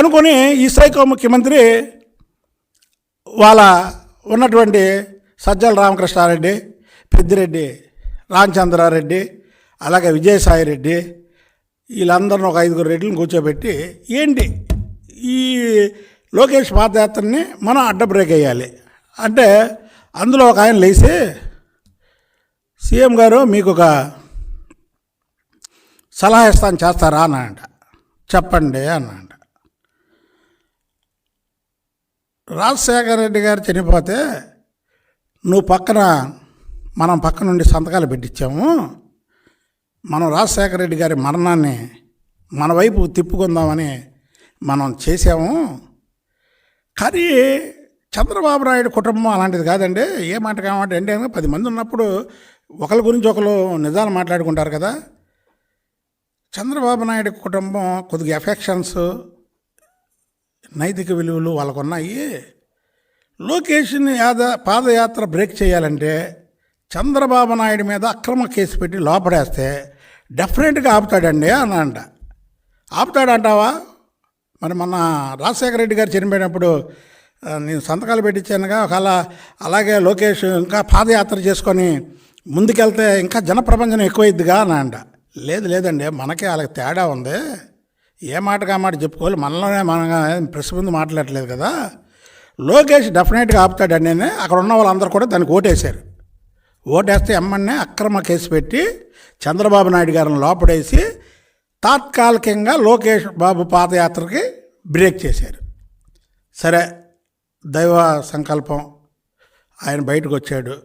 అనుకొని ఈ సైకో ముఖ్యమంత్రి వాళ్ళ ఉన్నటువంటి సజ్జల రామకృష్ణారెడ్డి పెద్దిరెడ్డి రామచంద్రారెడ్డి అలాగే విజయసాయి రెడ్డి వీళ్ళందరిని ఒక ఐదుగురు రెడ్లను కూర్చోబెట్టి ఏంటి ఈ లోకేష్ పాదయాత్రని మనం అడ్డ బ్రేక్ వేయాలి. అంటే అందులో ఒక ఆయన లేచి సీఎం గారు మీకు ఒక సలహా ఇస్తాను చేస్తారా అన్నాడంట. చెప్పండి అన్నాడంట. రాజశేఖర రెడ్డి గారు చనిపోతే నువ్వు పక్కన మనం పక్క నుండి సంతకాలు పెట్టించాము మనం రాజశేఖర రెడ్డి గారి మరణాన్ని మన వైపు తిప్పుకుందామని మనం చేసాము కానీ చంద్రబాబు నాయుడు కుటుంబం అలాంటిది కాదండి. ఏ మాట కామాట అంటే పది మంది ఉన్నప్పుడు ఒకరి గురించి ఒకరు నిజాలు మాట్లాడుకుంటారు కదా. చంద్రబాబు నాయుడు కుటుంబం కొద్దిగా ఎఫెక్షన్స్ నైతిక విలువలు వాళ్ళకున్నాయి. లోకేష్ని యాద పాదయాత్ర బ్రేక్ చేయాలంటే చంద్రబాబు నాయుడు మీద అక్రమ కేసు పెట్టి లోపడేస్తే డెఫినెట్గా ఆపుతాడండి అని అంట. ఆపుతాడంటావా? మరి మొన్న రాజశేఖర రెడ్డి గారు చనిపోయినప్పుడు నేను సంతకాలు పెట్టించానుగా ఒకవేళ అలాగే లోకేష్ ఇంకా పాదయాత్ర చేసుకొని ముందుకెళ్తే ఇంకా జనప్రపంచం ఎక్కువైద్దిగా అని అంట. లేదు లేదండి మనకే వాళ్ళకి తేడా ఉంది. ఏ మాటగా మాట చెప్పుకోవాలి? మనలోనే మన ప్రెస్ ముందు మాట్లాడలేదు కదా. లోకేష్ డెఫినెట్గా ఆపుతాడని అని అక్కడ ఉన్న వాళ్ళందరూ కూడా దానికి ఓటేశారు. ఓటేస్తే ఎమ్మన్నే అక్రమ కేసు పెట్టి చంద్రబాబు నాయుడు గారిని లోపడేసి తాత్కాలికంగా లోకేష్ బాబు పాదయాత్రకి బ్రేక్ చేశారు. సరే దైవ సంకల్పం. ఆయన బయటకు వచ్చాడు.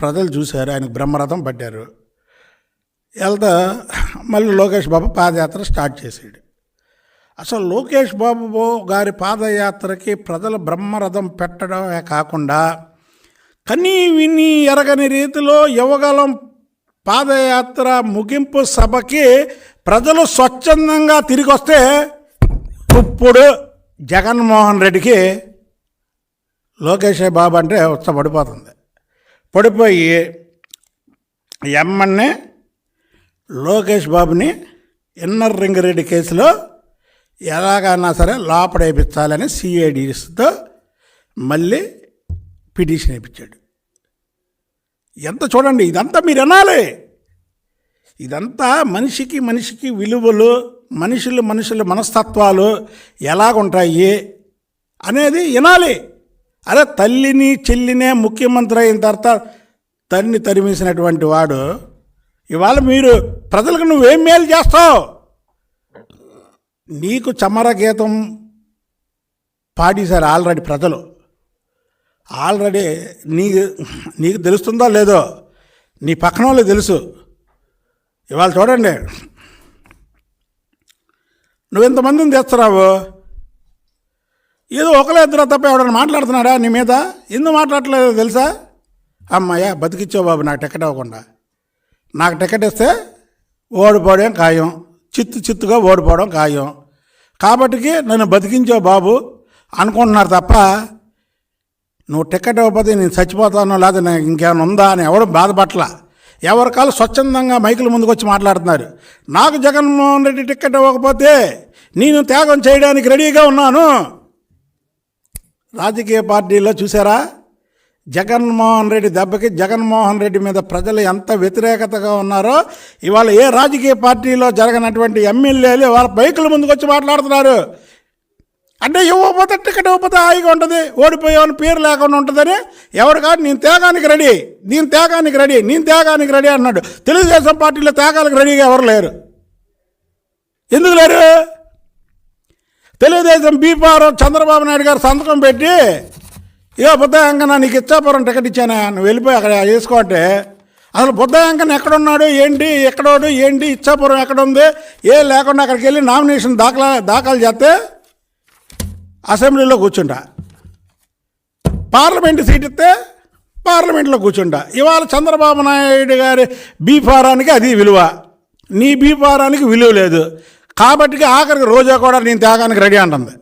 ప్రజలు చూశారు. ఆయనకు బ్రహ్మరథం పడ్డారు వెళ్తా మళ్ళీ లోకేష్ బాబు పాదయాత్ర స్టార్ట్ చేసాడు అసలు లోకేష్ బాబు గారి పాదయాత్రకి ప్రజలు బ్రహ్మరథం పెట్టడమే కాకుండా కనీ విని ఎరగని రీతిలో యువగలం పాదయాత్ర ముగింపు సభకి ప్రజలు స్వచ్ఛందంగా తిరిగి వస్తే ఇప్పుడు జగన్మోహన్ రెడ్డికి లోకేష్ బాబు అంటే ఉత్సవ పడిపోతుంది. పడిపోయి ఎమ్మన్నే లోకేష్ బాబుని ఇన్నర్ రింగ్ రెడ్డి కేసులో ఎలాగైనా సరే లోపడేపించాలని సిఐడిస్తో మళ్ళీ పిటిషన్ వేయించాడు ఎంత చూడండి ఇదంతా మీరు వినాలి. ఇదంతా మనిషికి మనిషికి విలువలు మనుషులు మనుషుల మనస్తత్వాలు ఎలాగుంటాయి అనేది వినాలి. అరే తల్లిని చెల్లినే ముఖ్యమంత్రి అయిన తర్వాత తన్ని తరిమేసినటువంటి వాడు ఇవాళ మీరు ప్రజలకు నువ్వేం మేలు చేస్తావు? నీకు చమర గీతం పాడేశారు ఆల్రెడీ ప్రజలు. ఆల్రెడీ నీకు నీకు తెలుస్తుందో లేదో నీ పక్కన వాళ్ళు తెలుసు. ఇవాళ చూడండి. నువ్వు ఎంతమందిని తెస్తున్నావు ఏదో ఒకలే ఇద్దరు తప్ప ఎవడన్నా మాట్లాడుతున్నాడా నీ మీద? ఎందుకు మాట్లాడలేదో తెలుసా? అమ్మాయ్యా బతికిచ్చావు బాబు నాకు టికెట్ అవ్వకుండా. నాకు టికెట్ ఇస్తే ఓడిపోవడం ఖాయం. చిత్తు చిత్తుగా ఓడిపోవడం ఖాయం. కాబట్టికి నన్ను బతికించావు బాబు అనుకుంటున్నారు తప్ప నువ్వు టికెట్ ఇవ్వకపోతే నేను చచ్చిపోతాను లేదా నాకు ఇంకేమైనా ఉందా అని ఎవరు బాధపట్ల ఎవరికాలు స్వచ్ఛందంగా మైకుల ముందుకు వచ్చి మాట్లాడుతున్నారు. నాకు జగన్మోహన్ రెడ్డి టికెట్ ఇవ్వకపోతే నేను త్యాగం చేయడానికి రెడీగా ఉన్నాను. రాజకీయ పార్టీలో చూసారా? జగన్మోహన్ రెడ్డి దెబ్బకి జగన్మోహన్ రెడ్డి మీద ప్రజలు ఎంత వ్యతిరేకతగా ఉన్నారో ఇవాళ ఏ రాజకీయ పార్టీలో జరగనటువంటి ఎమ్మెల్యేలు వాళ్ళ బైకుల ముందుకు వచ్చి మాట్లాడుతున్నారు. అంటే ఇవ్వకపోతే టికెట్ ఇవ్వకపోతే హాయిగా ఉంటుంది. ఓడిపోయావని పేరు లేకుండా ఉంటుందని ఎవరు కాదు నేను తేగానికి రెడీ నేను త్యాగానికి రెడీ నేను త్యాగానికి రెడీ అన్నాడు. తెలుగుదేశం పార్టీలో తేగాలకు రెడీగా ఎవరు లేరు. ఎందుకు లేరు? తెలుగుదేశం బీపారం చంద్రబాబు నాయుడు గారు సంతకం పెట్టి ఇక బుద్ధయంకన నీకు ఇచ్చాపురం టికెట్ ఇచ్చానా? నువ్వు వెళ్ళిపోయి అక్కడ చేసుకోంటే అసలు బుద్ధయంకన్ ఎక్కడున్నాడు? ఏంటి? ఎక్కడోడు? ఏంటి? ఇచ్చాపురం ఎక్కడ ఉంది ఏ లేకుండా అక్కడికి వెళ్ళి నామినేషన్ దాఖలా దాఖలు చేస్తే అసెంబ్లీలో కూర్చుంటా. పార్లమెంట్ సీట్ ఇస్తే పార్లమెంట్లో కూర్చుంటా. ఇవాళ చంద్రబాబు నాయుడు గారి బీఫారానికి అది విలువ. నీ బీఫారానికి విలువ లేదు. కాబట్టి ఆఖరికి రోజా కూడా నేను త్యాగానికి రెడీ అంటుంది.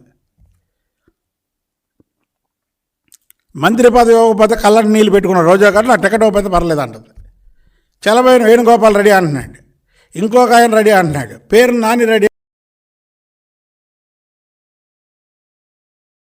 మంత్రి పదవి ఇవ్వకపోతే కళ్ళని నీళ్ళు పెట్టుకున్న రోజా గారు నా టికెట్ ఇవ్వకపోతే పర్లేదు అంటుంది. చలబోయిన వేణుగోపాల్ రెడీ అంటున్నాడు. ఇంకొక ఆయన రెడీ అంటున్నాడు. పేరు నాని రెడీ